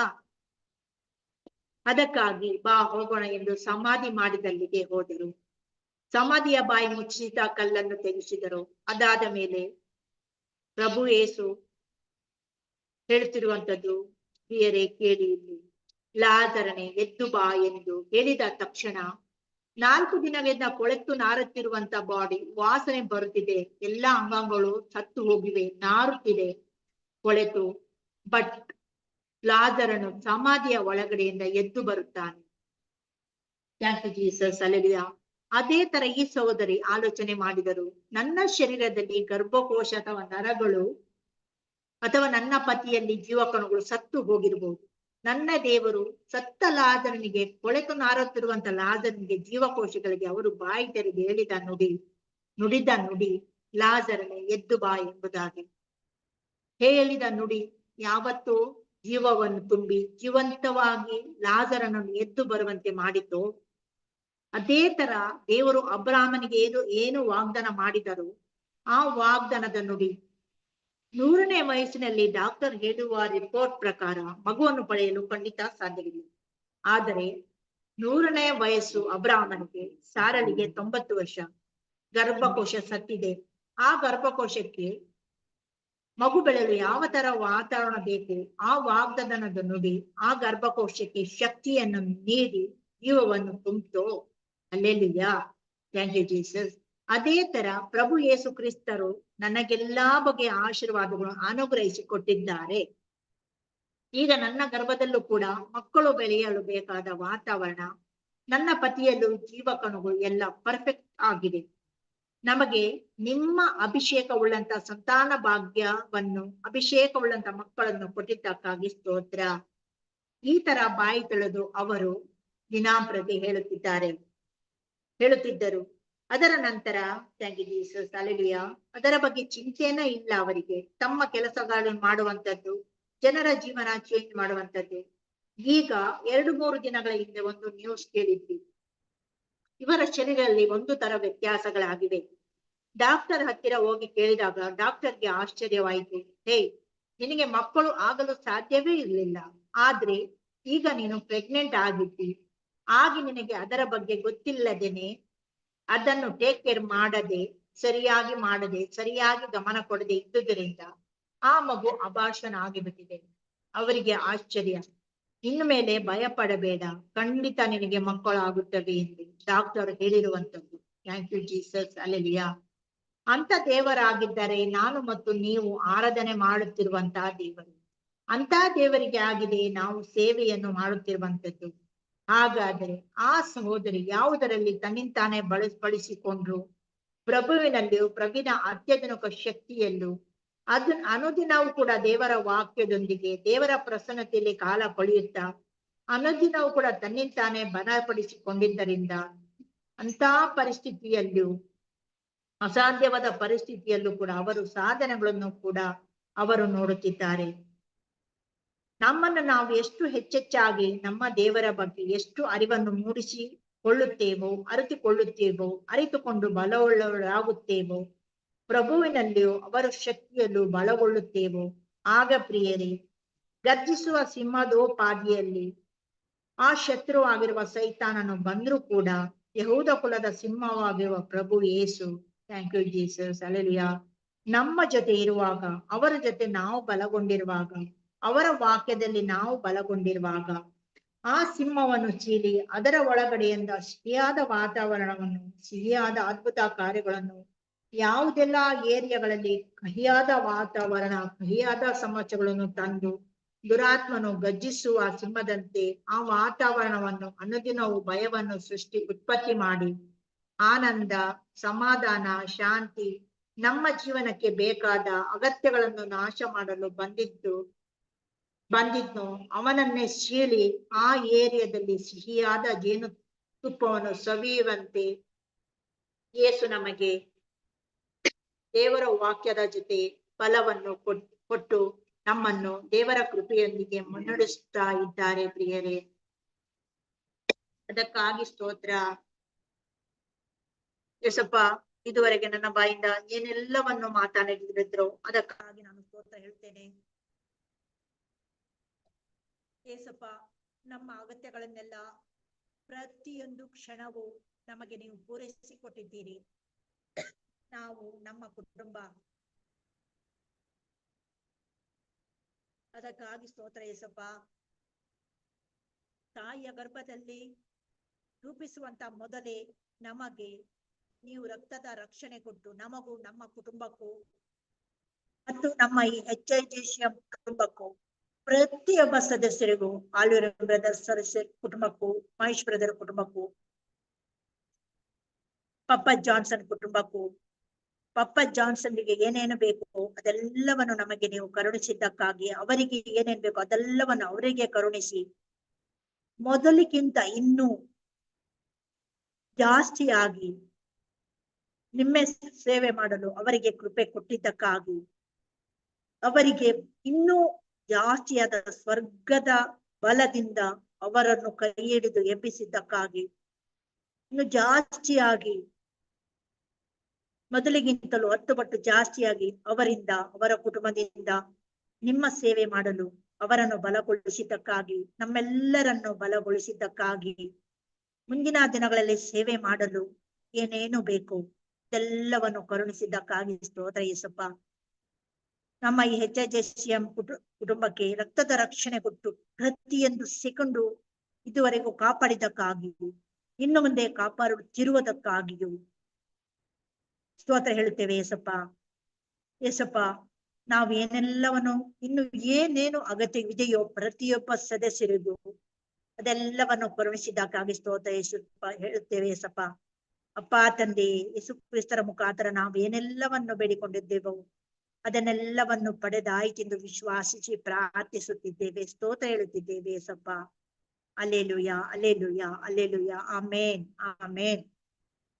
S1: ಅದಕ್ಕಾಗಿ ಬಾ ಹೋಗೋಣ ಎಂದು ಸಮಾಧಿ ಮಾಡಿದಲ್ಲಿಗೆ ಹೋದರು. ಸಮಾಧಿಯ ಬಾಯಿ ಮುಚ್ಚಿದ ಕಲ್ಲನ್ನು ತೆಗೆಸಿದರು. ಅದಾದ ಮೇಲೆ ಪ್ರಭು ಏಸು ಹೇಳ್ತಿರುವಂತದ್ದು ಪ್ರಿಯರೇ ಕೇಳಿ ಇಲ್ಲಿ. ಲಾಜರನೆ ಎದ್ದು ಬಾ ಎಂದು ಹೇಳಿದ ತಕ್ಷಣ ನಾಲ್ಕು ದಿನಗಳಿಂದ ಕೊಳೆತು ನಾರುತ್ತಿರುವಂತ ಬಾಡಿ ವಾಸನೆ ಬರುತ್ತಿದೆ. ಎಲ್ಲಾ ಅಂಗಾಂಗಗಳು ಸತ್ತು ಹೋಗಿವೆ, ನಾರುತ್ತಿದೆ ಕೊಳೆತು. ಬಟ್ ಲಾಜರನು ಸಮಾಧಿಯ ಒಳಗಡೆಯಿಂದ ಎದ್ದು ಬರುತ್ತಾನೆ. ಜೀಸಸ್ ಅದೇ ತರ ಈ ಸಹೋದರಿ ಆಲೋಚನೆ ಮಾಡಿದರು. ನನ್ನ ಶರೀರದಲ್ಲಿ ಗರ್ಭಕೋಶ ಅಥವಾ ನರಗಳು ಅಥವಾ ನನ್ನ ಪತಿಯಲ್ಲಿ ಜೀವಕಣಗಳು ಸತ್ತು ಹೋಗಿರಬಹುದು. ನನ್ನ ದೇವರು ಸತ್ತ ಲಾಜರನಿಗೆ, ಕೊಳೆತು ನಾರುತ್ತಿರುವಂತ ಲಾಜರನಿಗೆ ಜೀವಕೋಶಗಳಿಗೆ ಅವರು ಬಾಯಿ ತೆರೆದು ಹೇಳಿದ ನುಡಿ, ನುಡಿದ ನುಡಿ ಲಾಜರನೆ ಎದ್ದು ಬಾ ಎಂಬುದಾಗಿ. ಹೇಳಿದ ನುಡಿ ಯಾವತ್ತೂ ಜೀವವನ್ನು ತುಂಬಿ ಜೀವಂತವಾಗಿ ಲಾಜರನನ್ನು ಎದ್ದು ಬರುವಂತೆ ಮಾಡಿತು ಅದೇ ತರ ದೇವರು ಅಬ್ರಾಹ್ಮನಿಗೆ ಏನು ಏನು ವಾಗ್ದಾನ ಮಾಡಿದರು? ಆ ವಾಗ್ದಾನದ ನುಡಿ ನೂರನೇ ವಯಸ್ಸಿನಲ್ಲಿ ಡಾಕ್ಟರ್ ಹೇಳುವ ರಿಪೋರ್ಟ್ ಪ್ರಕಾರ ಮಗುವನ್ನು ಪಡೆಯಲು ಖಂಡಿತ ಸಾಧ್ಯವಿಲ್ಲ. ಆದರೆ ನೂರನೇ ವಯಸ್ಸು ಅಬ್ರಾಹ್ಮನಿಗೆ ಸಾರಲಿಗೆ ತೊಂಬತ್ತು ವರ್ಷ, ಗರ್ಭಕೋಶ ಸತ್ತಿದೆ. ಆ ಗರ್ಭಕೋಶಕ್ಕೆ ಮಗು ಬೆಳೆಯಲು ಯಾವ ತರ ವಾತಾವರಣ ಬೇಕು, ಆ ವಾಗ್ದಾನದ ನುಡಿ, ಆ ಗರ್ಭಕೋಶಕ್ಕೆ ಶಕ್ತಿಯನ್ನು ನೀಡಿ ಜೀವವನ್ನು ತುಂಬಿತು? Hallelujah thank you Jesus. ಅದೇ ತರ ಪ್ರಭು ಯೇಸು ಕ್ರಿಸ್ತರು ನನಗೆಲ್ಲಾ ಬಗೆಯ ಆಶೀರ್ವಾದಗಳು ಅನುಗ್ರಹಿಸಿ ಕೊಟ್ಟಿದ್ದಾರೆ ಈಗ ನನ್ನ ಗರ್ಭದಲ್ಲೂ ಕೂಡ ಮಕ್ಕಳು ಬೆಳೆಯಲು ಬೇಕಾದ ವಾತಾವರಣ, ನನ್ನ ಪತಿಯಲ್ಲೂ ಜೀವಕಣುಗಳು ಎಲ್ಲ ಪರ್ಫೆಕ್ಟ್ ಆಗಿದೆ. ನಮಗೆ ನಿಮ್ಮ ಅಭಿಷೇಕವುಳ್ಳಂತ ಸಂತಾನ ಭಾಗ್ಯವನ್ನು, ಅಭಿಷೇಕವುಳ್ಳಂತ ಮಕ್ಕಳನ್ನು ಕೊಟ್ಟಿದ್ದಕ್ಕಾಗಿ ಸ್ತೋತ್ರ. ಈ ತರ ಬಾಯಿ ತಿಳಿದು ಅವರು ದಿನಾಂಪ್ರತಿ ಹೇಳುತ್ತಿದ್ದಾರೆ. ಹೇಳುತ್ತಿದ್ದರು ಅದರ ನಂತರ ಜೀಸಸ್ ಅದರ ಬಗ್ಗೆ ಚಿಂತೆನೇ ಇಲ್ಲ ಅವರಿಗೆ. ತಮ್ಮ ಕೆಲಸಗಳನ್ನು ಮಾಡುವಂತದ್ದು ಜನರ ಜೀವನ ಚೇಂಜ್ ಮಾಡುವಂತದ್ದು ಈಗ ಎರಡು ಮೂರು ದಿನಗಳ ಹಿಂದೆ ಒಂದು ನ್ಯೂಸ್ ಕೇಳಿದ್ವಿ. ಇವರ ಶರೀರದಲ್ಲಿ ಒಂದು ತರ ವ್ಯತ್ಯಾಸಗಳಾಗಿವೆ. ಡಾಕ್ಟರ್ ಹತ್ತಿರ ಹೋಗಿ ಕೇಳಿದಾಗ ಡಾಕ್ಟರ್ಗೆ ಆಶ್ಚರ್ಯವಾಯಿತು. ಹೇ, ನಿನಗೆ ಮಕ್ಕಳು ಆಗಲು ಸಾಧ್ಯವೇ ಇರಲಿಲ್ಲ. ಆದ್ರೆ ಈಗ ನೀನು ಪ್ರೆಗ್ನೆಂಟ್ ಆಗಿದ್ದಿ. ಆಗಿ ನಿನಗೆ ಅದರ ಬಗ್ಗೆ ಗೊತ್ತಿಲ್ಲದೇನೆ ಅದನ್ನು ಟೇಕ್ ಕೇರ್ ಮಾಡದೆ, ಸರಿಯಾಗಿ ಮಾಡದೆ, ಸರಿಯಾಗಿ ಗಮನ ಕೊಡದೆ ಇದ್ದುದರಿಂದ ಆ ಮಗು ಅಭಾಷಣ ಆಗಿಬಿಟ್ಟಿದೆ. ಅವರಿಗೆ ಆಶ್ಚರ್ಯ. ಇನ್ನು ಮೇಲೆ ಭಯ ಪಡಬೇಡ ಖಂಡಿತ ನಿನಗೆ ಮಕ್ಕಳು ಆಗುತ್ತವೆ ಎಂದು ಡಾಕ್ಟರ್ ಹೇಳಿರುವಂತದ್ದು ಥ್ಯಾಂಕ್ ಯು ಜೀಸಸ್ ಅಲೆಲಿಯಾ ಅಂತ ದೇವರಾಗಿದ್ದರೆ ನಾನು ಮತ್ತು ನೀವು ಆರಾಧನೆ ಮಾಡುತ್ತಿರುವಂತಹ ದೇವರು. ಅಂತ ದೇವರಿಗೆ ಆಗಿದೆ ನಾವು ಸೇವೆಯನ್ನು ಮಾಡುತ್ತಿರುವಂತದ್ದು ಹಾಗಾದರೆ ಆ ಸಹೋದರಿ ಯಾವುದರಲ್ಲಿ ತನ್ನಿಂತಾನೆ ಬಳಸ್ ಬಳಸಿಕೊಂಡ್ರು? ಪ್ರಭುವಿನಲ್ಲಿಯೂ ಪ್ರಭಿನ ಅತ್ಯಾಧುನಿಕ ಶಕ್ತಿಯಲ್ಲೂ ಅದನ್ನ ಅನುದಿನವೂ ಕೂಡ ದೇವರ ವಾಕ್ಯದೊಂದಿಗೆ, ದೇವರ ಪ್ರಸನ್ನತೆಯಲ್ಲಿ ಕಾಲ ಕಳೆಯುತ್ತಾ ಅನುದಿನವೂ ಕೂಡ ತನ್ನಿಂತಾನೆ ಬಲಪಡಿಸಿಕೊಂಡಿದ್ದರಿಂದ ಅಂತ ಪರಿಸ್ಥಿತಿಯಲ್ಲೂ, ಅಸಾಧ್ಯವಾದ ಪರಿಸ್ಥಿತಿಯಲ್ಲೂ ಕೂಡ ಅವರು ಸಾಧನೆಗಳನ್ನು ಕೂಡ ಅವರು ನೋಡುತ್ತಿದ್ದಾರೆ. ನಮ್ಮನ್ನು ನಾವು ಎಷ್ಟು ಹೆಚ್ಚೆಚ್ಚಾಗಿ ನಮ್ಮ ದೇವರ ಬಗ್ಗೆ ಎಷ್ಟು ಅರಿವನ್ನು ಮೂಡಿಸಿ ಕೊಳ್ಳುತ್ತೇವೋ ಅರಿತುಕೊಳ್ಳುತ್ತೇವೋ, ಅರಿತುಕೊಂಡು ಬಲವುಳ್ಳವರಾಗುತ್ತೇವೋ, ಪ್ರಭುವಿನಲ್ಲಿಯೂ ಅವರ ಶಕ್ತಿಯಲ್ಲೂ ಬಲಗೊಳ್ಳುತ್ತೇವೋ, ಆಗ ಪ್ರಿಯರೇ, ಗರ್ಜಿಸುವ ಸಿಂಹದೋಪಾದಿಯಲ್ಲಿ ಆ ಶತ್ರು ಆಗಿರುವ ಸೈತಾನನು ಬಂದರೂ ಕೂಡ ಯಹೂದ ಕುಲದ ಸಿಂಹವಾಗಿರುವ ಪ್ರಭು ಯೇಸು. ಥ್ಯಾಂಕ್ ಯು ಜೀಸಸ್ ಅಲೆಲಿಯಾ ನಮ್ಮ ಜೊತೆ ಇರುವಾಗ, ಅವರ ಜೊತೆ ನಾವು ಬಲಗೊಂಡಿರುವಾಗ ಅವರ ವಾಕ್ಯದಲ್ಲಿ ನಾವು ಬಲಗೊಂಡಿರುವಾಗ ಆ ಸಿಂಹವನ್ನು ಚೀಲಿ ಅದರ ಒಳಗಡೆಯಿಂದ ಸಿಹಿಯಾದ ವಾತಾವರಣವನ್ನು, ಸಿಹಿಯಾದ ಅದ್ಭುತ ಕಾರ್ಯಗಳನ್ನು, ಯಾವುದೆಲ್ಲ ಏರಿಯಾಗಳಲ್ಲಿ ಕಹಿಯಾದ ವಾತಾವರಣ, ಕಹಿಯಾದ ಸಮಸ್ಯೆಗಳನ್ನು ತಂದು ದುರಾತ್ಮನು ಗಜ್ಜಿಸುವ ಸಿಂಹದಂತೆ ಆ ವಾತಾವರಣವನ್ನು, ಅನುದಿನವು ಭಯವನ್ನು ಸೃಷ್ಟಿ, ಉತ್ಪತ್ತಿ ಮಾಡಿ ಆನಂದ, ಸಮಾಧಾನ, ಶಾಂತಿ ನಮ್ಮ ಜೀವನಕ್ಕೆ ಬೇಕಾದ ಅಗತ್ಯಗಳನ್ನು ನಾಶ ಮಾಡಲು ಬಂದಿದ್ದು ಬಂದಿದ್ನು. ಅವನನ್ನೇ ಸೀಳಿ ಆ ಏರಿಯಾದಲ್ಲಿ ಸಿಹಿಯಾದ ಜೇನು ತುಪ್ಪವನ್ನು ಸವಿಯುವಂತೆ ಯೇಸು ನಮಗೆ ದೇವರ ವಾಕ್ಯದ ಜೊತೆ ಫಲವನ್ನು ಕೊಟ್ಟು ನಮ್ಮನ್ನು ದೇವರ ಕೃಪೆಯೊಂದಿಗೆ ಮುನ್ನಡೆಸ್ತಾ ಇದ್ದಾರೆ ಪ್ರಿಯರೇ. ಅದಕ್ಕಾಗಿ ಸ್ತೋತ್ರ. ಯಸಪ್ಪ ಇದುವರೆಗೆ ನನ್ನ ಬಾಯಿಂದ ಏನೆಲ್ಲವನ್ನು ಮಾತಾಡಿದ್ರು ಅದಕ್ಕಾಗಿ ನಾನು ಸ್ತೋತ್ರ ಹೇಳ್ತೇನೆ. ಏಸಪ್ಪ, ನಮ್ಮ ಅಗತ್ಯಗಳನ್ನೆಲ್ಲ ಪ್ರತಿಯೊಂದು ಕ್ಷಣವೂ ನಮಗೆ ನೀವು ಪೂರೈಸಿಕೊಟ್ಟಿದ್ದೀರಿ. ನಾವು ನಮ್ಮ ಕುಟುಂಬ. ಅದಕ್ಕಾಗಿ ಸ್ತೋತ್ರ ಏಸಪ್ಪ. ತಾಯಿಯ ಗರ್ಭದಲ್ಲಿ ರೂಪಿಸುವಂತ ಮೊದಲೇ ನಮಗೆ ನೀವು ರಕ್ತದ ರಕ್ಷಣೆ ಕೊಟ್ಟು ನಮಗೂ ನಮ್ಮ ಕುಟುಂಬಕ್ಕೂ ಮತ್ತು ನಮ್ಮ ಈ ಎಚ್ ಐ ಕುಟುಂಬಕ್ಕೂ ಪ್ರತಿಯೊಬ್ಬ ಸದಸ್ಯರಿಗೂ ಆಲ್ಯೂರ್ ಬ್ರದರ್ ಸದಸ್ಯ ಕುಟುಂಬಕ್ಕೂ, ಮಹೇಶ್ ಬ್ರದರ್ ಕುಟುಂಬಕ್ಕೂ, ಪಪ್ಪ ಜಾನ್ಸನ್ ಕುಟುಂಬಕ್ಕೂ, ಪಪ್ಪ ಜಾನ್ಸನ್ಗೆ ಏನೇನು ಬೇಕು ಅದೆಲ್ಲವನ್ನು ನಮಗೆ ನೀವು ಕರುಣಿಸಿದ್ದಕ್ಕಾಗಿ, ಅವರಿಗೆ ಏನೇನ್ ಬೇಕು ಅದೆಲ್ಲವನ್ನು ಅವರಿಗೆ ಕರುಣಿಸಿ, ಮೊದಲಿಗಿಂತ ಇನ್ನೂ ಜಾಸ್ತಿಯಾಗಿ ನಿಮ್ಮ ಸೇವೆ ಮಾಡಲು ಅವರಿಗೆ ಕೃಪೆ ಕೊಟ್ಟಿದ್ದಕ್ಕಾಗಿ, ಅವರಿಗೆ ಇನ್ನೂ ಜಾಸ್ತಿಯಾದ ಸ್ವರ್ಗದ ಬಲದಿಂದ ಅವರನ್ನು ಕೈ ಹಿಡಿದು ಎಬ್ಬಿಸಿದ್ದಕ್ಕಾಗಿ, ಇನ್ನು ಜಾಸ್ತಿಯಾಗಿ, ಮೊದಲಿಗಿಂತಲೂ ಹತ್ತು ಪಟ್ಟು ಜಾಸ್ತಿಯಾಗಿ ಅವರಿಂದ, ಅವರ ಕುಟುಂಬದಿಂದ ನಿಮ್ಮ ಸೇವೆ ಮಾಡಲು ಅವರನ್ನು ಬಲಗೊಳಿಸಿದ್ದಕ್ಕಾಗಿ, ನಮ್ಮೆಲ್ಲರನ್ನು ಬಲಗೊಳಿಸಿದ್ದಕ್ಕಾಗಿ, ಮುಂದಿನ ದಿನಗಳಲ್ಲಿ ಸೇವೆ ಮಾಡಲು ಏನೇನು ಬೇಕು, ಇದೆಲ್ಲವನ್ನು ಕರುಣಿಸಿದ್ದಕ್ಕಾಗಿ ಸ್ತೋತ್ರ ಯೇಸಪ್ಪ. ನಮ್ಮ ಈ ಹೆಚ್ ಎಸ್ ಎಂ ಕುಟುಂಬಕ್ಕೆ ರಕ್ತದ ರಕ್ಷಣೆ ಕೊಟ್ಟು ಪ್ರತಿಯೊಂದು ಸೆಕೆಂಡು ಇದುವರೆಗೂ ಕಾಪಾಡಿದಕ್ಕಾಗಿಯೂ ಇನ್ನು ಮುಂದೆ ಕಾಪಾಡುತ್ತಿರುವುದಕ್ಕಾಗಿಯೂ. ಸ್ತೋತ್ರ ಹೇಳುತ್ತೇವೆ, ಯೇಸಪ್ಪ. ಯೇಸಪ್ಪ, ನಾವು ಏನೆಲ್ಲವನ್ನು, ಇನ್ನು ಏನೇನು ಅಗತ್ಯವಿದೆಯೋ ಪ್ರತಿಯೊಬ್ಬ ಸದಸ್ಯರಿಗೂ ಅದೆಲ್ಲವನ್ನು ಕರುಣಿಸಿದ್ದಕ್ಕಾಗಿ ಸ್ತೋತ್ರ ಯೇಸಪ್ಪ ಹೇಳುತ್ತೇವೆ, ಯೇಸಪ್ಪ. ಅಪ್ಪ, ತಂದೆ, ಯೇಸು ಕ್ರಿಸ್ತರ ಮುಖಾಂತರ ನಾವು ಏನೆಲ್ಲವನ್ನು ಬೇಡಿಕೊಂಡಿದ್ದೇವೋ ಅದನ್ನೆಲ್ಲವನ್ನು ಪಡೆದಾಯ್ತೆಂದು ವಿಶ್ವಾಸಿಸಿ ಪ್ರಾರ್ಥಿಸುತ್ತಿದ್ದೇವೆ ಸ್ತೋತ್ರ ಹೇಳುತ್ತಿದ್ದೇವೆ ಸಪ್ಪ ಅಲ್ಲೇಲುಯ ಅಲ್ಲೇಲುಯ ಅಲ್ಲೇಲುಯ. ಆಮೇನ್ ಆಮೇನ್.